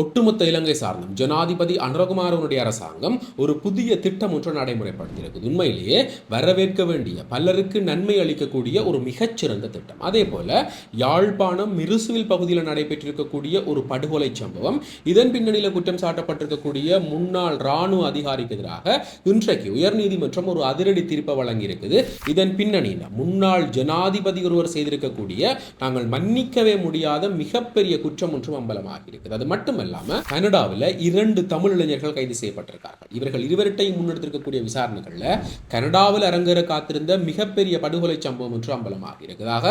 ஒட்டுமொத்த இலங்கை சார்ந்தும் ஜனாதிபதி அனுரகுமாரனுடைய அரசாங்கம் ஒரு புதிய திட்டம் ஒன்று நடைமுறைப்படுத்தியிருக்குது. உண்மையிலேயே வரவேற்க வேண்டிய பலருக்கு நன்மை அளிக்கக்கூடிய ஒரு மிகச்சிறந்த திட்டம். அதே போல யாழ்ப்பாணம் மிருசுவில் பகுதியில் நடைபெற்றிருக்கக்கூடிய ஒரு படுகொலை சம்பவம் இதன் பின்னணியில் குற்றம் சாட்டப்பட்டிருக்கக்கூடிய முன்னாள் இராணுவ அதிகாரிக்கு எதிராக இன்றைக்கு உயர்நீதிமன்றம் ஒரு அதிரடி தீர்ப்பை வழங்கியிருக்குது. இதன் பின்னணியில் முன்னாள் ஜனாதிபதி ஒருவர் செய்திருக்கக்கூடிய நாங்கள் மன்னிக்கவே முடியாத மிகப்பெரிய குற்றம் ஒன்றும் அது மட்டும்தான் அது மட்டுமல்லாம கனடாவில் இரண்டு தமிழ் இளைஞர்கள் கைது செய்யப்பட்டிருக்கார்கள். இவர்கள் இருவர்கிட்டையும் முன்னெடுத்திருக்கக்கூடிய விசாரணைகள்ல கனடாவில் அரங்கேற காத்திருந்த மிகப்பெரிய படுகொலை சம்பவம் ஒன்று அம்பலமாகி இருக்கிறதாக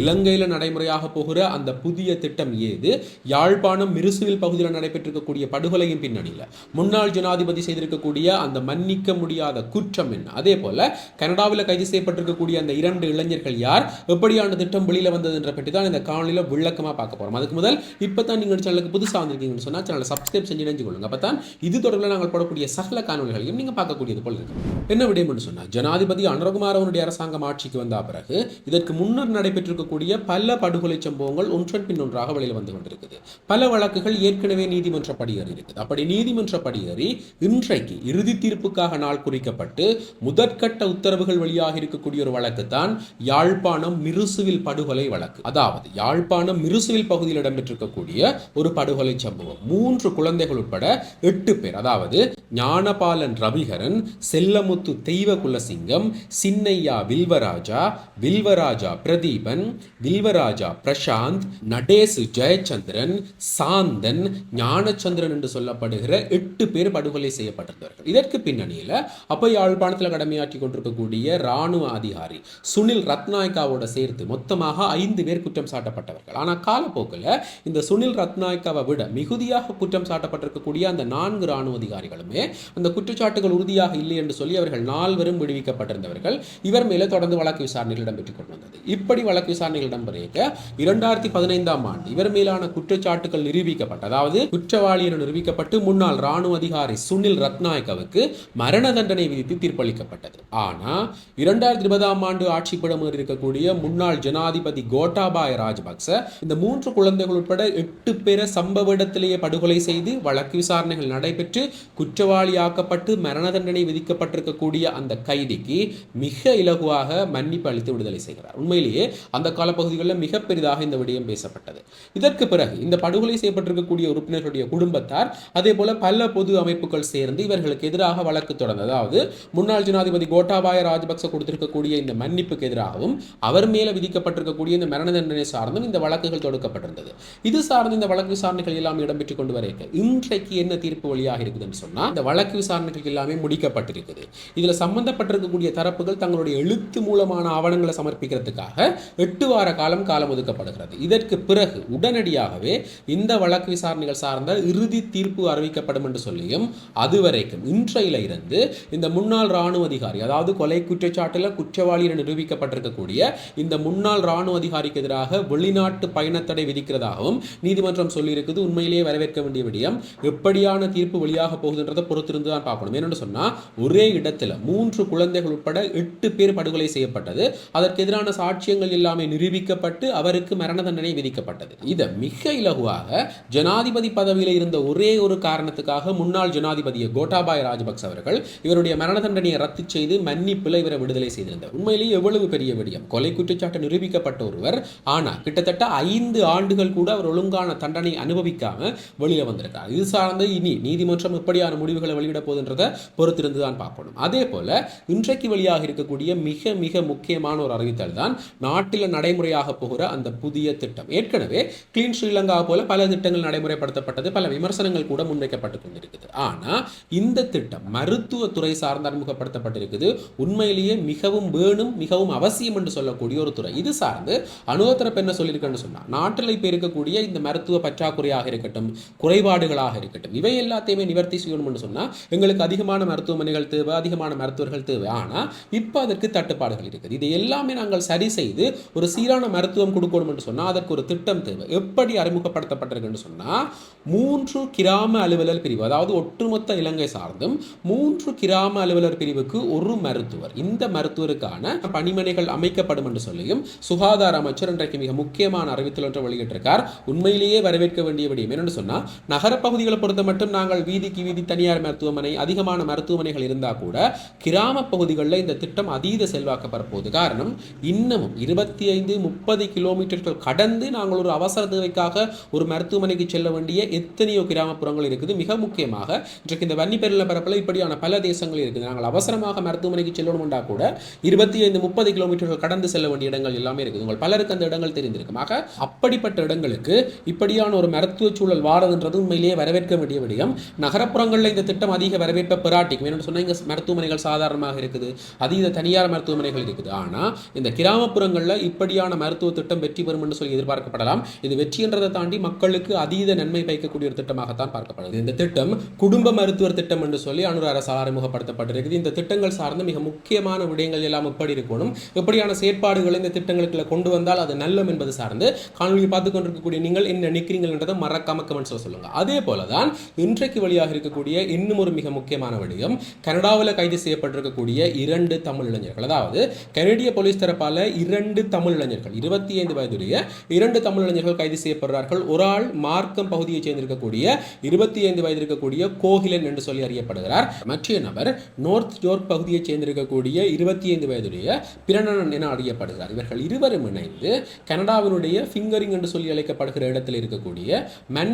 இலங்கையில் நடைமுறையாக போகிற அந்த புதிய திட்டம் ஏது யாழ்ப்பாணம் மிருசுவில் பகுதியில் நடைபெற்றிருக்கக்கூடிய படுகொலையின் பின்னணியில் முன்னாள் ஜனாதிபதி செய்திருக்கக்கூடிய அந்த மன்னிக்க முடியாத குற்றம் என்ன? அதே போல கனடாவில் கைது செய்யப்பட்டிருக்கக்கூடிய அந்த இரண்டு இளைஞர்கள் யார்? எப்படியான திட்டம் வெளியில் வந்தது என்ற பற்றி தான் இந்த காணொலியில் விளக்கமாக பார்க்க போகிறோம் அதுக்கு முதல் இப்போ தான் நீங்கள் சேனலுக்கு புதுசாக வந்திருக்கீங்க வந்திருக்கீங்கன்னு சொன்னால் சேனலை சப்ஸ்கிரைப் செஞ்சு இணைஞ்சு கொள்ளுங்க. அப்போ தான் இது தொடர்பில் நாங்கள் போடக்கூடிய சகல காணொலிகளையும் நீங்கள் பார்க்கக்கூடியது போல இருக்கு. என்ன விடயம்னு சொன்னால் ஜனாதிபதி அனுரகுமார் அனுரகுமாரவனுடைய அரசாங்கம் ஆட்சிக்கு வந்த பிறகு இதற்கு முன்னர் நடைபெற்றிருக்கக்கூடிய பல படுகொலை சம்பவங்கள் ஒன்றன் பின் ஒன்றாக வெளியில் வந்து கொண்டிருக்குது. பல வழக்குகள் ஏற்கனவே நீதிமன்ற படியேறி இருக்குது. அப்படி நீதிமன்ற படியேறி இன்றைக்கு இறுதி தீர்ப்புக்காக நாள் குறிக்கப்பட்டு முதற்கட்ட உத்தரவுகள் வெளியாக இருக்கக்கூடிய ஒரு வழக்கு தான் யாழ்ப்பாணம் மிருசுவில் படுகொலை வழக்கு. அதாவது யாழ்ப்பாணம் மிருசுவில் பகுதியில் இடம்பெற்றிருக்கக்கூடிய ஒரு படுகொலை சம்பவம். மூன்று குழந்தைகள் உட்பட எட்டு பேர். அதாவது ஞானபாலன் ரவிகரன் செல்லமுத்து தெய்வ குலசிங்கம் சின்னையா வில்வராஜா வில்வராஜா பிரதீபன் வில்வராஜா பிரசாந்த் நடேசு ஜெயச்சந்திரன் சாந்தன் ஞானச்சந்திரன் என்று சொல்லப்படுகிற எட்டு பேர் படுகொலை செய்யப்பட்டிருந்தார்கள். இதற்கு பின்னணியில் அப்போ யாழ்ப்பாணத்தில் கடமையாற்றி கொண்டிருக்கக்கூடிய இராணுவ அதிகாரி சுனில் ரத்நாயக்காவோட சேர்த்து மொத்தமாக ஐந்து பேர் குற்றம் சாட்டப்பட்டவர்கள். ஆனால் காலப்போக்கில் இந்த சுனில் ரத்நாயக்காவை விட உறுதியாக குற்றம் சாட்டப்பட்டிருக்கக்கூடிய அந்த நான்கு இராணுவ அதிகாரிகளுமே அந்த குற்றச்சாட்டுகள் உறுதியாக இல்லை என்று சொல்லி அவர்கள் நால்வரும் விடுவிக்கப்பட்டிருந்தவர்கள். இவர் மேலே தொடர்ந்து வழக்கு விசாரணைகள் இடம்பெற்றுக் கொண்டு வந்தது. இப்படி வழக்கு விசாரணைகள் இடம்பெறுக இரண்டாயிரத்தி பதினைந்தாம் ஆண்டு இவர் மேலான குற்றச்சாட்டுகள் நிரூபிக்கப்பட்ட அதாவது குற்றவாளி என நிரூபிக்கப்பட்டு முன்னாள் ராணுவ அதிகாரி சுனில் ரத்நாயக்கவுக்கு மரண தண்டனை விதித்து தீர்ப்பளிக்கப்பட்டது. ஆனால் இரண்டாயிரத்தி இருபதாம் ஆண்டு ஆட்சிப்படம் இருக்கக்கூடிய முன்னாள் ஜனாதிபதி கோட்டாபாய ராஜபக்ச இந்த மூன்று குழந்தைகள் உட்பட எட்டு பேரை சம்பவ இடத்தில் இடத்திலேயே படுகொலை செய்து வழக்கு விசாரணைகள் நடைபெற்று குற்றவாளியாக்கப்பட்டு மரண தண்டனை விதிக்கப்பட்டிருக்கக்கூடிய அந்த கைதிக்கு மிக இலகுவாக மன்னிப்பு அளித்து விடுதலை செய்கிறார். உண்மையிலேயே அந்த கால பகுதிகளில் மிக பெரிதாக இந்த விடயம் பேசப்பட்டது. இதற்கு பிறகு இந்த படுகொலை செய்யப்பட்டிருக்கக்கூடிய உறுப்பினர்களுடைய குடும்பத்தார் அதே போல பல பொது அமைப்புகள் சேர்ந்து இவர்களுக்கு எதிராக வழக்கு தொடர்ந்தது. அதாவது முன்னாள் ஜனாதிபதி கோட்டாபாய ராஜபக்ச கொடுத்திருக்கக்கூடிய இந்த மன்னிப்புக்கு எதிராகவும் அவர் மேல விதிக்கப்பட்டிருக்கக்கூடிய இந்த மரண தண்டனை சார்ந்தும் இந்த வழக்குகள் தொடுக்கப்பட்டிருந்தது. இது சார்ந்து இந்த வழக்கு விசாரணைகள் எல்லாம் இடம் இடம்பெற்றுக் கொண்டு வர இன்றைக்கு என்ன தீர்ப்பு வழியாக இருக்குதுன்னு சொன்னால் இந்த வழக்கு விசாரணைகள் எல்லாமே முடிக்கப்பட்டிருக்குது. இதில் சம்பந்தப்பட்டிருக்கக்கூடிய தரப்புகள் தங்களுடைய எழுத்து மூலமான ஆவணங்களை சமர்ப்பிக்கிறதுக்காக எட்டு வார காலம் காலம் ஒதுக்கப்படுகிறது. இதற்கு பிறகு உடனடியாகவே இந்த வழக்கு விசாரணைகள் சார்ந்த இறுதி தீர்ப்பு அறிவிக்கப்படும் என்று சொல்லியும் அதுவரைக்கும் இன்றையில இருந்து இந்த முன்னாள் ராணுவ அதிகாரி அதாவது கொலை குற்றச்சாட்டில் குற்றவாளி என நிரூபிக்கப்பட்டிருக்கக்கூடிய இந்த முன்னாள் ராணுவ அதிகாரிக்கு எதிராக வெளிநாட்டு பயணத்தடை விதிக்கிறதாகவும் நீதிமன்றம் சொல்லியிருக்குது. உண்மையிலேயே வரவேற்க வேண்டிய விடயம் எப்படியான தீர்ப்பு வெளியாக போகுதுன்றதை பொறுத்திருந்து தான் பார்க்கணும். என்னென்னு சொன்னால் ஒரே இடத்துல மூன்று குழந்தைகள் உட்பட எட்டு பேர் படுகொலை செய்யப்பட்டது. அதற்கு எதிரான சாட்சியங்கள் எல்லாமே நிரூபிக்கப்பட்டு அவருக்கு மரண தண்டனை விதிக்கப்பட்டது. இதை மிக இலகுவாக ஜனாதிபதி பதவியில் இருந்த ஒரே ஒரு காரணத்துக்காக முன்னாள் ஜனாதிபதியை கோட்டாபாய ராஜபக்ச அவர்கள் இவருடைய மரண தண்டனையை ரத்து செய்து மன்னிப்பில் இவரை விடுதலை செய்திருந்தார். உண்மையிலேயே எவ்வளவு பெரிய விடயம். கொலை குற்றச்சாட்டு நிரூபிக்கப்பட்ட ஒருவர் ஆனா கிட்டத்தட்ட ஐந்து ஆண்டுகள் கூட அவர் ஒழுங்கான தண்டனை அனுபவிக்காம வெளியில் வந்திருக்கார் இது சார்ந்து இனி நீதிமன்றம் எப்படியான முடிவுகளை வெளியிட போகுதுன்றதை பொறுத்திருந்து தான் பார்க்கணும். அதே போல இன்றைக்கு வெளியாக இருக்கக்கூடிய மிக மிக முக்கியமான ஒரு அறிவித்தல் தான் நாட்டில் நடைமுறையாக போகிற அந்த புதிய திட்டம். ஏற்கனவே கிளீன் ஸ்ரீலங்கா போல பல திட்டங்கள் நடைமுறைப்படுத்தப்பட்டது பல விமர்சனங்கள் கூட முன்வைக்கப்பட்டு கொண்டிருக்குது. ஆனால் இந்த திட்டம் மருத்துவத்துறை சார்ந்து அறிமுகப்படுத்தப்பட்டிருக்குது. உண்மையிலேயே மிகவும் வேணும் மிகவும் அவசியம் என்று சொல்லக்கூடிய ஒரு துறை. இது சார்ந்து அனுபவத்தரப்பு என்ன சொல்லியிருக்கேன்னு சொன்னால் நாட்டில் இப்போ இருக்கக்கூடிய இந்த மருத்துவ பற்றாக்குறையாக இருக்கட்டும் இருக்கட்டும் குறைபாடுகளாக இருக்கட்டும். இவை எல்லாத்தையுமே நிவர்த்தி செய்யணும்னு சொன்னால் எங்களுக்கு அதிகமான மருத்துவமனைகள் தேவை அதிகமான மருத்துவர்கள் தேவை. ஆனால் இப்போ அதற்கு தட்டுப்பாடுகள் இருக்குது. இது எல்லாமே நாங்கள் சரி செய்து ஒரு சீரான மருத்துவம் கொடுக்கணும் என்று சொன்னா அதற்கு ஒரு திட்டம் தேவை. எப்படி அறிமுகப்படுத்தப்பட்டிருக்குன்னு சொன்னால் மூன்று கிராம அலுவலர் பிரிவு அதாவது ஒட்டுமொத்த இலங்கை சார்ந்தும் மூன்று கிராம அலுவலர் பிரிவுக்கு ஒரு மருத்துவர். இந்த மருத்துவருக்கான பணிமனைகள் அமைக்கப்படும் என்று சொல்லியும் சுகாதார அமைச்சர் இன்றைக்கு மிக முக்கியமான அறிவித்தல் ஒன்று வெளியிட்டிருக்கார். உண்மையிலேயே வரவேற்க வேண்டிய விடயம் என்னென்னு என்னன்னு நகரப்பகுதிகளை பொறுத்த மட்டும் நாங்கள் வீதிக்கு வீதி தனியார் மருத்துவமனை அதிகமான மருத்துவமனைகள் இருந்தால் கூட கிராம பகுதிகளில் இந்த திட்டம் அதீத செல்வாக்கப்பட போகுது. காரணம் இன்னமும் இருபத்தி ஐந்து முப்பது கிலோமீட்டர்கள் கடந்து நாங்கள் ஒரு அவசர தேவைக்காக ஒரு மருத்துவமனைக்கு செல்ல வேண்டிய எத்தனையோ கிராமப்புறங்கள் இருக்குது. மிக முக்கியமாக இன்றைக்கு இந்த வன்னிப்பெருள பரப்பில் இப்படியான பல தேசங்கள் இருக்குது. நாங்கள் அவசரமாக மருத்துவமனைக்கு செல்லணும்னா கூட இருபத்தி ஐந்து முப்பது கிலோமீட்டர்கள் கடந்து செல்ல வேண்டிய இடங்கள் எல்லாமே இருக்குது. உங்கள் பலருக்கு அந்த இடங்கள் தெரிந்திருக்கும். ஆக அப்படிப்பட்ட இடங்களுக்கு இப்படியான ஒரு மருத்துவ சூழல் வாரதுன்றது உண்மையிலேயே வரவேற்க வேண்டிய விடயம். நகரப்புறங்களில் இந்த திட்டம் அதிக வரவேற்பை பெறாட்டிக்கும். வேணும்னு சொன்னால் இங்கே மருத்துவமனைகள் சாதாரணமாக இருக்குது. அதீத தனியார் மருத்துவமனைகள் இருக்குது. ஆனால் இந்த கிராமப்புறங்களில் இப்படியான மருத்துவ திட்டம் வெற்றி பெறும் என்று சொல்லி எதிர்பார்க்கப்படலாம். இது வெற்றி என்றதை தாண்டி மக்களுக்கு அதீத நன்மை பயக்கக்கூடிய ஒரு திட்டமாகத்தான் பார்க்கப்படுது. இந்த திட்டம் குடும்ப மருத்துவர் திட்டம் என்று சொல்லி அனுர அரசால் அறிமுகப்படுத்தப்பட்டிருக்குது இந்த திட்டங்கள் சார்ந்த மிக முக்கியமான விடயங்கள் எல்லாம் எப்படி இருக்கணும். எப்படியான செயற்பாடுகளை இந்த திட்டங்களுக்குள்ள கொண்டு வந்தால் அது நல்லம் என்பது சார்ந்து காணொலியை பார்த்து கொண்டிருக்கக்கூடிய நீங்கள் என்ன நினைக்கிறீங்கன்றதை மறக்காம கமெண்ட்ஸில் சொல்லுங்கள் அதே போல தான் இன்றைக்கு வழியாக இருக்கக்கூடிய இன்னும் ஒரு மிக முக்கியமான விடயம் கனடாவில் கைது செய்யப்பட்டிருக்கக்கூடிய இரண்டு தமிழ் இளைஞர்கள். அதாவது கனடிய போலீஸ் தரப்பால் இரண்டு தமிழ் இளைஞர்கள் இருபத்தி ஐந்து வயதுடைய இரண்டு தமிழ் இளைஞர்கள் கைது செய்யப்படுறார்கள். ஒரு ஆள் மார்க்கம் பகுதியைச் சேர்ந்திருக்கக்கூடிய இருபத்தி ஐந்து வயது இருக்கக்கூடிய கோகிலன் என்று சொல்லி அறியப்படுகிறார். மற்ற நபர் நோர்த் ஜோர்க் பகுதியைச் சேர்ந்திருக்கக்கூடிய இருபத்தி ஐந்து வயதுடைய பிரணனன் என அறியப்படுகிறார். இவர்கள் இருவரும் இணைந்து கனடாவினுடைய ஃபிங்கரிங் என்று சொல்லி அழைக்கப்படுகிற இடத்தில் இருக்கக்கூடிய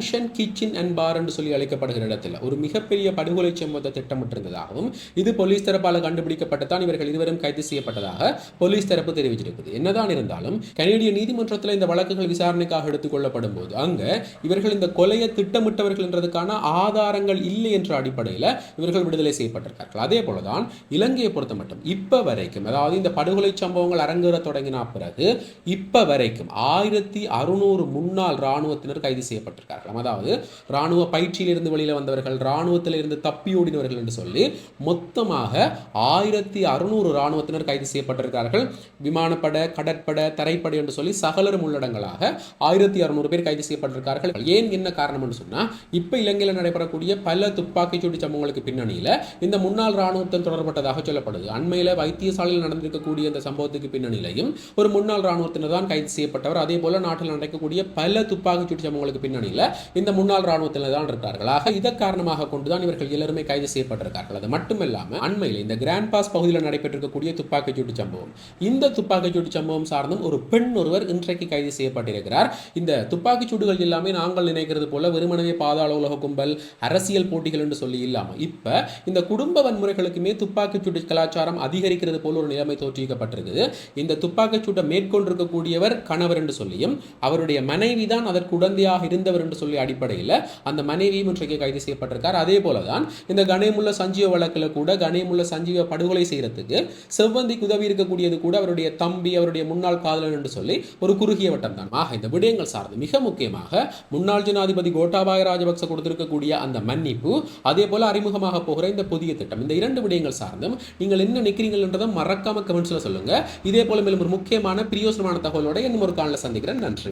மென்ஷன் கிச்சன் அண்ட் பார் என்று சொல்லி அழைக்கப்படுகிற இடத்துல ஒரு மிகப்பெரிய படுகொலை சம்பவத்தை திட்டமிட்டிருந்ததாகவும் இது போலீஸ் தரப்பால் கண்டுபிடிக்கப்பட்டதான் இவர்கள் இருவரும் கைது செய்யப்பட்டதாக போலீஸ் தரப்பு தெரிவிச்சிருக்குது என்னதான் இருந்தாலும் கனேடிய நீதிமன்றத்தில் இந்த வழக்குகள் விசாரணைக்காக எடுத்துக்கொள்ளப்படும் போது அங்க இவர்கள் இந்த கொலையை திட்டமிட்டவர்கள் என்றதுக்கான ஆதாரங்கள் இல்லை என்ற அடிப்படையில் இவர்கள் விடுதலை செய்யப்பட்டிருக்கார்கள். அதே போலதான் இலங்கையை பொறுத்த மட்டும் இப்ப வரைக்கும் அதாவது இந்த படுகொலை சம்பவங்கள் அரங்கேற தொடங்கின பிறகு இப்ப வரைக்கும் ஆயிரத்தி அறுநூறு முன்னாள் இராணுவத்தினர் கைது செய்யப்பட்டிருக்கார்கள். அதாவது இராணுவ பயிற்சியிலிருந்து வெளியில வந்தவர்கள் இராணுவத்தில் இருந்து என்று சொல்லி மொத்தமாக ஆயிரத்தி அறுநூறு இராணுவத்தினர் கைது செய்யப்பட்டிருக்கிறார்கள். விமானப்படை கடற்பட தரைப்படை என்று சொல்லி சகலரும் உள்ளடங்களாக ஆயிரத்தி அறுநூறு பேர் கைது செய்யப்பட்டிருக்கார்கள் ஏன் என்ன காரணம் என்று சொன்னா இப்போ இலங்கையில் நடைபெறக்கூடிய பல துப்பாக்கிச்சூடு சம்பவங்களுக்கு பின்னணியில இந்த முன்னாள் இராணுவத்துடன் தொடர்பட்டதாக சொல்லப்படுது. அண்மையில வைத்தியசாலையில் நடந்திருக்கக்கூடிய இந்த சம்பவத்துக்கு பின்னணியிலையும் ஒரு முன்னாள் இராணுவத்தினர் தான் கைது செய்யப்பட்டவர். அதே போல நாட்டில் நடக்கக்கூடிய பல துப்பாக்கிச்சூடு சம்பவங்களுக்கு பின்னணியில இந்த முன்னாள் இராணுவத்தினர் தான் இருக்கிறார்கள் ஆக இதன் காரணமாக கொண்டுதான் இவர்கள் எல்லாருமே கைது செய்யப்பட்டிருக்கார்கள். அது மட்டுமில்லாம அண்மையில் இந்த கிராண்ட் பாஸ் பகுதியில் நடைபெற்றிருக்கக்கூடிய துப்பாக்கிச்சூடு சம்பவம். இந்த துப்பாக்கிச்சூடு சம்பவம் சார்ந்தும் ஒரு பெண் ஒருவர் இன்றைக்கு கைது செய்யப்பட்டிருக்கிறார். இந்த துப்பாக்கிச்சூடுகள் எல்லாமே நாங்கள் நினைக்கிறது போல வெறுமனவே பாதாள உலக கும்பல் அரசியல் போட்டிகள் என்று சொல்லி இல்லாமல் இப்ப இந்த குடும்ப வன்முறைகளுக்குமே துப்பாக்கிச்சூடு கலாச்சாரம் அதிகரிக்கிறது போல ஒரு நிலைமை தோற்றுவிக்கப்பட்டிருக்குது. இந்த துப்பாக்கிச்சூட்டை மேற்கொண்டிருக்கக்கூடியவர் கணவர் என்று சொல்லியும் அவருடைய மனைவி தான் அதற்கு உடந்தையாக இருந்தவர் என்று சொல்லி சொல்லி அடிப்படையில் அந்த மனைவியும் இன்றைக்கு கைது செய்யப்பட்டிருக்கார். அதே போல தான் இந்த கணேமுள்ள சஞ்சீவ வழக்கில் கூட கணேமுள்ள சஞ்சீவ படுகொலை செய்கிறதுக்கு செவ்வந்திக்கு உதவி இருக்கக்கூடியது கூட அவருடைய தம்பி அவருடைய முன்னாள் காதலன் என்று சொல்லி ஒரு குறுகிய வட்டம் தான். ஆக இந்த விடயங்கள் சார்ந்து மிக முக்கியமாக முன்னாள் ஜனாதிபதி கோட்டாபாய ராஜபக்ச கொடுத்திருக்கக்கூடிய அந்த மன்னிப்பு அதே போல அறிமுகமாக போகிற இந்த புதிய திட்டம். இந்த இரண்டு விடயங்கள் சார்ந்தும் நீங்கள் என்ன நிற்கிறீங்கன்றதை மறக்காம கமெண்ட்ஸில் சொல்லுங்க. இதே போல மேலும் ஒரு முக்கியமான பிரியோசனமான தகவலோட இன்னும் ஒரு காலில் சந்திக்கிறேன். நன்றி.